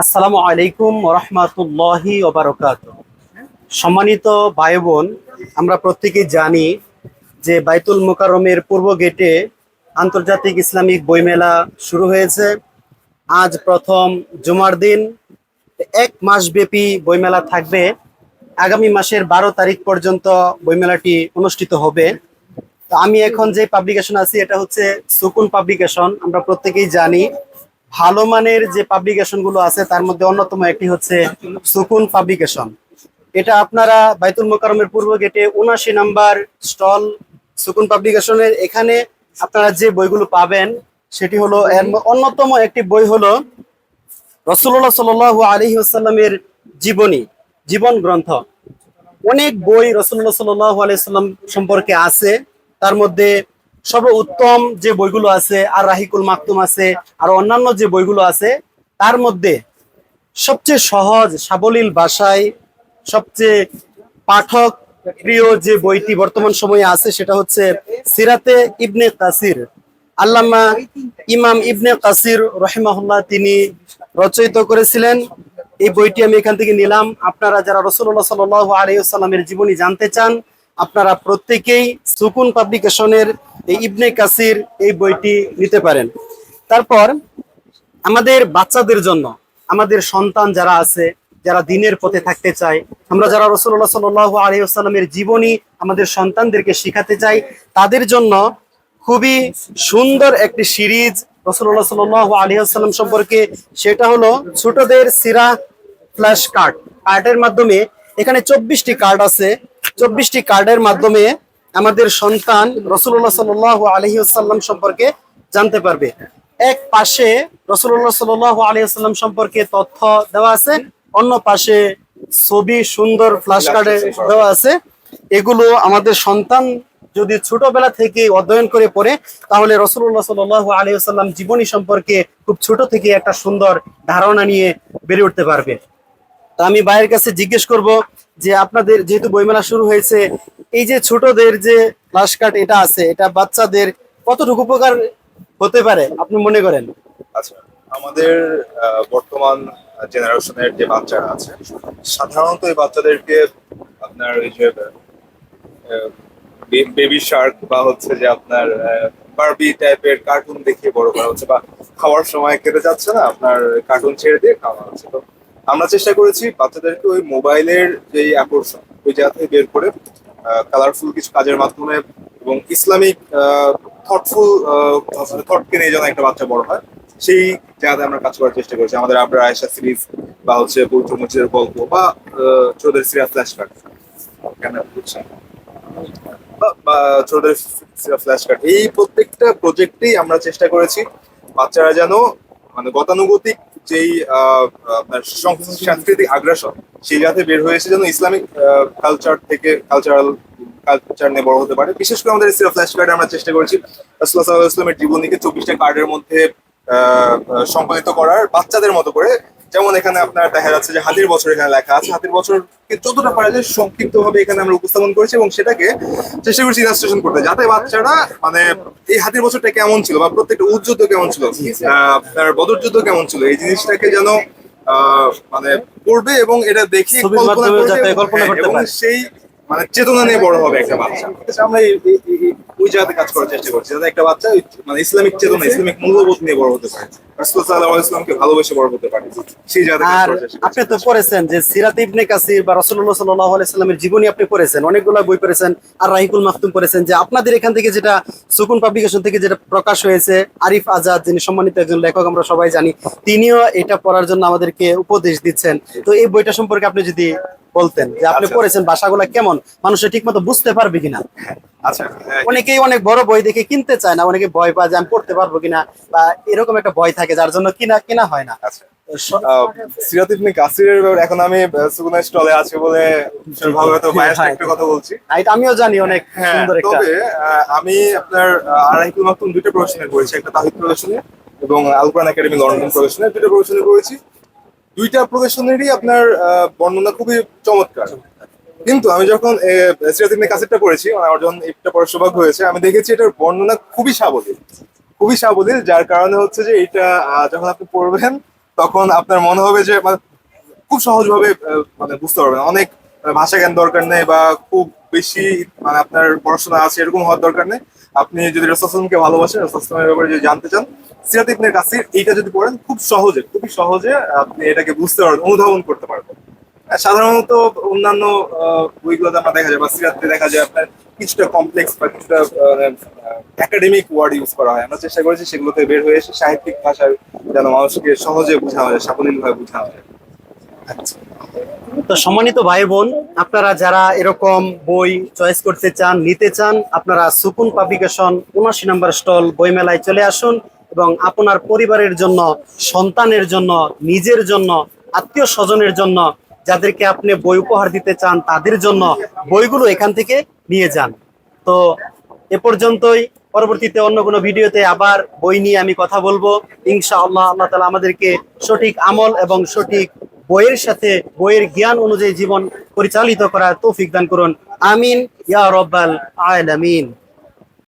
আসসালামু আলাইকুম রহমাতুল্লাহি ওবারকাত সম্মানিত ভাই বোন আমরা প্রত্যেকেই জানি যে বাইতুল মোকাররমের পূর্ব গেটে আন্তর্জাতিক ইসলামিক বইমেলা শুরু হয়েছে। আজ প্রথম জুমার দিন। এক মাসব্যাপী বইমেলা থাকবে। আগামী মাসের বারো তারিখ পর্যন্ত বইমেলাটি অনুষ্ঠিত হবে। তো আমি এখন যে পাবলিকেশন আছি, এটা হচ্ছে সুকুন পাবলিকেশন আমরা প্রত্যেকেই জানি ভালো মানের যে পাবলিকেশনগুলো আছে, তার মধ্যে অন্যতম একটি হচ্ছে সুকুন পাবলিকেশন এটা আপনারা বাইতুল মোকারমের পূর্ব গেটে উনাশি নাম্বার স্টল সুকুন পাবলিকেশনের এখানে আপনারা যে বইগুলো পাবেন, সেটি হলো অন্যতম একটি বই হলো রসুল্লাহ সাল আলহি আসাল্লামের জীবনী, জীবন গ্রন্থ। অনেক বই রসুল্লাহ সাল্লাহ আলাইসাল্লাম সম্পর্কে আছে। তার মধ্যে সর্ব উত্তম যে বইগুলো আছে, আর রাহিকুল মাকতুম আছে, আর অন্যান্য যে বইগুলো আছে, তার মধ্যে সবচেয়ে সহজ, সাবলীল ভাষায় সবচেয়ে পাঠক প্রিয় যে বইটি বর্তমান সময়ে আছে, সেটা হচ্ছে সিরাতে ইবনে কাসির। আল্লামা ইমাম ইবনে কাসির রহিমাহুল্লাহ তিনি রচয়িত করেছিলেন। এই বইটি আমি এখান থেকে নিলাম। আপনারা যারা রসুল্লাহ সাল আলাইসাল্লামের জীবনী জানতে চান আপনারা প্রত্যেকেই সুকুন পাবলিকেশনের এই ইবনে কাসির এই বইটি নিতে পারেন। তারপর আমাদের বাচ্চাদের জন্য, আমাদের সন্তান যারা আছে, যারা দিনের পথে থাকতে চায়, আমরা যারা রসুল্লাহ সাল আলহিহাস্লামের জীবনী আমাদের সন্তানদেরকে শিখাতে চাই, তাদের জন্য খুবই সুন্দর একটি সিরিজ রসুল্লাহ সাল আলহিহাস্লাম সম্পর্কে, সেটা হলো ছোটদের সিরা ফ্ল্যাশ কার্ড। কার্ডের মাধ্যমে এখানে চব্বিশটি কার্ড আছে। চব্বিশটি কার্ডের মাধ্যমে আমাদের সন্তান রসুল্লাহ সাল আলহিহাস্লাম সম্পর্কে জানতে পারবে। এক পাশে রসুল্লাহ সাল আলহিহাস্লাম সম্পর্কে তথ্য দেওয়া আছে, অন্য পাশে ছবি, সুন্দর ফ্ল্যাশ কার্ডে দেওয়া আছে। এগুলো আমাদের সন্তান যদি ছোটবেলা থেকে অধ্যয়ন করে পড়ে, তাহলে রসুল্লাহ সাল আলহিহাস্লাম জীবনী সম্পর্কে খুব ছোট থেকে একটা সুন্দর ধারণা নিয়ে বেড়ে উঠতে পারবে। তা আমি ভাইয়ের কাছে জিজ্ঞেস করব যে আপনাদের যেহেতু বইমেলা শুরু হয়েছে, এই যে ছোটদের যে ফ্ল্যাশ কার্ড এটা আছে, এটা বাচ্চাদের কতটুকু উপকার হতে পারে, আপনি মনে করেন? আচ্ছা আমাদের বর্তমান জেনারেশনের যে বাচ্চারা আছে সাধারণত এই বাচ্চাদেরকে আপনার ওই যে বেবি শার্ক বা হচ্ছে যে আপনার বারবি টাইপের কার্টুন দেখিয়ে বড় করা হচ্ছে বা খাওয়ার সময় কেটে যাচ্ছে না, আপনার কার্টুন ছেড়ে দিয়ে খাওয়া হচ্ছে। তো আমরা চেষ্টা করেছি বাচ্চাদেরকে ওই মোবাইলের যে আকর্ষণ ওই জায়গা থেকে বের করে কালারফুল কিছু কাজের মাধ্যমে এবং ইসলামিক থটফুল থটকে নিয়ে যেন একটা বাচ্চা বড় হয় সেই জায়গাতে আমরা কাজ করার চেষ্টা করেছি। আমাদের আপনার আয়সা সিরিজ বা হচ্ছে পবিত্র মসজিদের গল্প বা আহ, ছোটদের সিরিয়াস ফ্ল্যাশ কার্ড কেন বুঝছেন বা- ফ্ল্যাশ কার্ড এই প্রত্যেকটা প্রজেক্টেই আমরা চেষ্টা করেছি বাচ্চারা যেন মানে গতানুগতিক যেই আপনার সাংস্কৃতিক আগ্রাসন, সেই জায়গাতে বের হয়েছে যেন ইসলামিক কালচার থেকে কালচারাল কালচার নিয়ে বড় হতে পারে। বিশেষ করে আমাদের সিরা ফ্ল্যাশ কার্ডে আমরা চেষ্টা করেছি, রাসূলুল্লাহ সাল্লাল্লাহু আলাইহি ইসলামের জীবনীকে চব্বিশটা কার্ডের মধ্যে সংকলিত করার বাচ্চাদের মতো করে। যেমন এখানে আপনার দেখা যাচ্ছে যে হাতির বছর এখানে লেখা আছে। হাতির বছরকে যতটা পারা যায় সংক্ষিপ্ত ভাবে এখানে আমরা উপস্থাপন করেছি এবং সেটাকে চেষ্টা করছি ইলাস্ট্রেশন করতে, যাতে বাচ্চারা মানে এই হাতির বছরটা কেমন ছিল? বা প্রত্যেকটা উজ্জুদ্ধ কেমন ছিল? আহ, আপনার বদর যুদ্ধ কেমন ছিল? এই জিনিসটাকে যেন আহ, মানে পড়বে এবং এটা দেখে কল্পনা করবে এবং সেই মানে চেতনা নিয়ে বড় হবে একটা বাচ্চা। আমরা ওই জায়গাতে কাজ করার চেষ্টা করছি। যাতে একটা বাচ্চা মানে ইসলামিক চেতনা ইসলামিক মূল্যবোধ নিয়ে বড় হতে পারে। রাসূলুল্লাহ সাল্লাল্লাহু আলাইহি ভালোবেসে বড় হতে পারে। সেই জায়গাতে আর আপনি তো পড়েছেন যে সিরাত ইবনে কাসির বা রসুল্লাহ সাল্লাহ আলাইস্লামের জীবনী আপনি পড়েছেন অনেকগুলো বই পড়েছেন। আর রাহিকুল মাহতুম পড়েছেন যে আপনাদের এখান থেকে যেটা সুকুন পাবলিকেশন থেকে যেটা প্রকাশ হয়েছে আরিফ আজাদ যিনি সম্মানিত একজন লেখক আমরা সবাই জানি তিনিও এটা পড়ার জন্য আমাদেরকে উপদেশ দিচ্ছেন। তো এই বইটা সম্পর্কে আপনি যদি বলতেন যে আপনি আচ্ছা। পড়েছেন ভাষাগুলো কেমন? মানুষে ঠিক মতো বুঝতে পারবে কিনা? আচ্ছা হ্যাঁ, অনেকেই অনেক বড় বই দেখে কিনতে চায় না অনেকে ভয় পায় যে আমি পড়তে পারব কিনা বা এরকম একটা ভয় থাকে যার জন্য কিনা কিনা হয় না। আচ্ছা। সিরাত ইবনে কাসিরের এখন আমি সুগুনা স্টলে আছে বলে হ্যাঁ। একটু কথা বলছি। এটা আমিও জানি অনেক হ্যাঁ সুন্দর একটা। তবে আহ, আমি আপনার করেছি একটা তাহিদ এবং আল কোরআন একাডেমি লন্ডন প্রদর্শনী দুটো প্রদর্শনী করেছি দুইটা প্রদর্শনীরই আপনার বর্ণনা খুবই চমৎকার। কিন্তু আমি যখন সিরাত ইবনে কাসিরটা পড়েছি মানে আমার যখন এটা পড়ার সৌভাগ্য হয়েছে, আমি দেখেছি এটার বর্ণনা খুবই সাবলীল। খুবই সাবলীল, যার কারণে হচ্ছে যে এটা যখন আপনি পড়বেন, তখন আপনার মনে হবে যে মানে খুব সহজভাবে মানে বুঝতে পারবেন। অনেক ভাষা জ্ঞান দরকার নেই বা খুব বেশি মানে আপনার পড়াশোনা আছে, এরকম হওয়ার দরকার নেই। আপনি যদি রসাসনকে ভালোবাসেন রসাসনের ব্যাপারে যদি জানতে চান, সিরাত ইবনের কাসির এইটা যদি পড়েন, খুব সহজে, খুবই সহজে আপনি এটাকে বুঝতে পারবেন, অনুধাবন করতে পারবেন। সাধারণত অন্যান্য বইগুলোতে আমরা দেখা যায়, বা সিরাতে দেখা যায় আপনার কিছুটা কমপ্লেক্স বা কিছুটা একাডেমিক ওয়ার্ড ইউজ করা হয়। আমরা চেষ্টা করেছি সেগুলোতে বের হয়ে এসে সাহিত্যিক ভাষায় যেন মানুষকে সহজে বোঝানো যায় সাবলীল ভাবে বোঝানো যায়। আচ্ছা। তো সম্মানিত ভাই বোন আপনারা যারা এরকম বই চয়েস করতে চান, নিতে চান, আপনারা সুকুন পাবলিকেশন উনাশি নম্বর স্টল বইমেলায় চলে আসুন এবং আপনার পরিবারের জন্য, সন্তানের জন্য, নিজের জন্য, আত্মীয় স্বজনের জন্য, যাদেরকে আপনি বই উপহার দিতে চান, তাদের জন্য বইগুলো এখান থেকে নিয়ে যান। তো এ পর্যন্তই, পরবর্তীতে অন্য কোনো ভিডিওতে আবার বই নিয়ে আমি কথা বলব। ইনশাআল্লাহ আল্লাহ তালা আমাদেরকে সঠিক আমল এবং সঠিক বইয়ের সাথে, বইয়ের জ্ঞান অনুযায়ী জীবন পরিচালিত করার তৌফিক দান করুন। আমিন, ইয়া রব্বাল আলামিন।